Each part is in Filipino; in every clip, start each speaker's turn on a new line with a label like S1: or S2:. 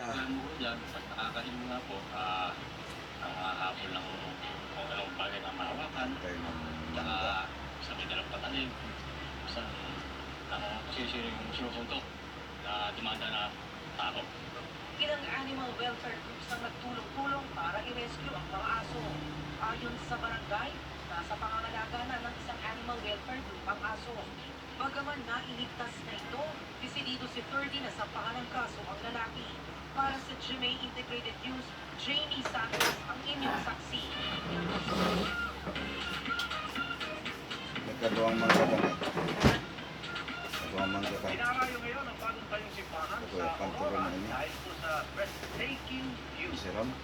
S1: Alam mo yan, pag nakakain nga po, ah, nakahapon ng kung anong bagay na mahawakan, Tsaka
S2: mangga.
S1: sa may dalang patalim, sa ang sisiring sinusuntok na demanda na tao.
S3: Ilang animal welfare groups ang nagtulong-tulong para i-rescue ang mga aso. Ayon sa barangay, nasa pangangalaga na ng isang animal welfare group ang aso. Bagaman nailigtas na ito, desidido si 30 na sampahan ng kaso ang lalaki. Para sa GMA Integrated News, Jamie Santos ang inyong saksi.
S2: Nagkaduang mangga ka na. Nagkaduang mangga ka.
S4: Dinarayo ngayon ang bagong tayong simbahan
S2: Ito,
S4: sa Aurora dahil po sa breathtaking view.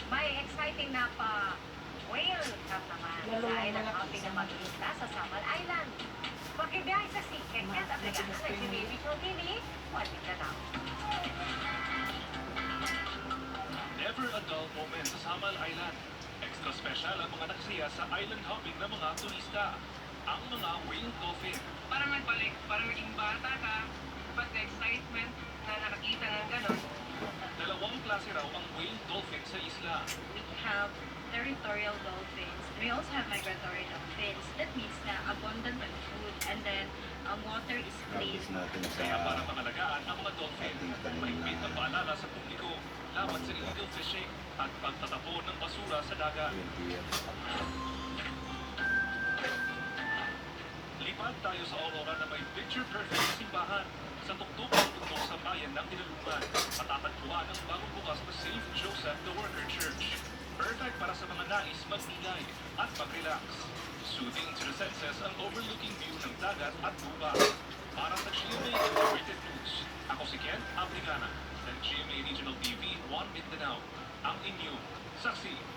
S5: May exciting na pa whale cup naman sa
S3: ang sa
S5: na magkita sa Samal Island. Pakibiyahe sa Siket at aplikan sa si Baby Show TV, Juanita na
S6: Samal Island. Extra special ang mga nagsaya sa island hopping ng mga turista. Ang mga whale dolphin.
S3: Parang nagbalik, parang naging bata ka, but the excitement na nakakita ng ganon,
S6: Dalawang klase raw ang whale dolphin sa isla.
S7: we have territorial dolphins. We also have migratory dolphins. That means na abundant on food and then ang water is clean.
S2: Natin sa
S6: Kaya para pangalagaan ang mga dolphin, mahigpit ang paalala sa publiko laban sa illegal fishing at pagtatapon ng basura sa dagat.
S2: 20 years.
S6: Lipad tayo sa Aurora na may picture-perfect simbahan sa tuktok ng bundok sa bayan ng Tinalungan. Matatagpuan ang bagong bukas na St. Joseph the Worker Church. Perfect para sa mga nais magbigay at mag-relax. Soothing to the senses ang overlooking view ng dagat at guba. Para sa GMA Integrated News, ako si Ken Abrigana ng GMA Regional TV 1 Mindanao. Ang inyong saksi.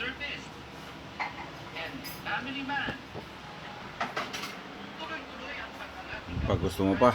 S4: Reservist. And family man.
S2: Pag gusto mo pa,